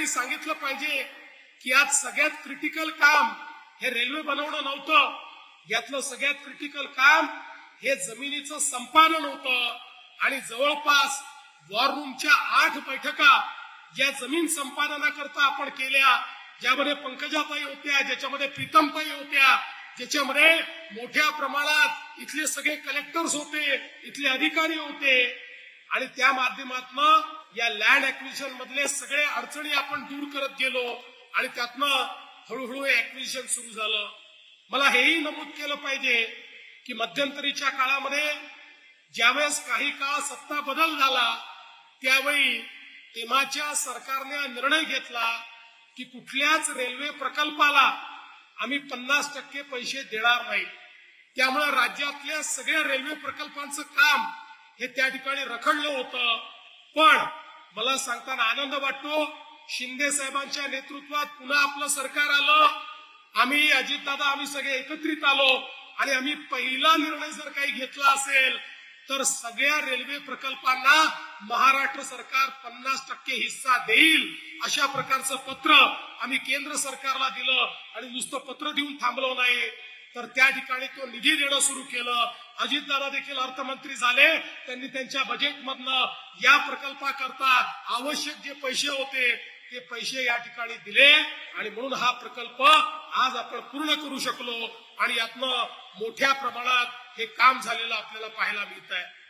ठिकाणी सांगितलं पाहिजे की आज सगळ्यात क्रिटिकल काम हे रेल्वे बनवणं नव्हतं. यातलं सगळ्यात क्रिटिकल काम हे जमिनीचं संपादन होतं. आणि जवळपास वॉर रूमच्या आठ बैठका या जमीन संपादनाकरता आपण केल्या ज्यामध्ये पंकजाताई होत्या ज्याच्यामध्ये प्रीतमताई होत्या ज्याच्यामध्ये मोठ्या प्रमाणात इथले सगळे कलेक्टर्स होते इथले अधिकारी होते. आणि त्या माध्यमातून या लँड ऍक्विजिशन मधले सगळे अडचणी आपण दूर करत गेलो आणि त्यातनं हळूहळू ऍक्विजिशन सुरू झालं. मला हेही नमूद केलं पाहिजे की मध्यंतरीच्या काळामध्ये ज्यावेळेस काही काळ सत्ता बदल झाला त्यावेळी तेव्हाच्या सरकारने निर्णय घेतला की कुठल्याच रेल्वे प्रकल्पाला आम्ही पन्नास टक्के पैसे देणार नाही. त्यामुळे राज्यातल्या सगळ्या रेल्वे प्रकल्पांचं काम हे त्या ठिकाणी रखडलं होतं. पण मला सांगताना आनंद वाटतो. शिंदे साहेबांच्या नेतृत्वात पुन्हा आपलं सरकार आलं. आम्ही अजितदादा आम्ही सगळे एकत्रित आलो. आणि आम्ही पहिला निर्णय जर काही घेतला असेल तर सगळ्या रेल्वे प्रकल्पांना महाराष्ट्र सरकार पन्नास टक्के हिस्सा देईल अशा प्रकारचं पत्र आम्ही केंद्र सरकारला दिलं. आणि नुसतं पत्र देऊन थांबलो नाही. तर त्या ठिकाणी तो निधी देणं सुरू केलं. अजितदादा देखील अर्थमंत्री झाले. त्यांनी त्यांच्या बजेटमधनं या प्रकल्पाकरता आवश्यक जे पैसे होते ते पैसे या ठिकाणी दिले. आणि म्हणून हा प्रकल्प आज आपण पूर्ण करू शकलो. आणि यातनं मोठ्या प्रमाणात हे काम झालेलं आपल्याला पाहायला मिळत आहे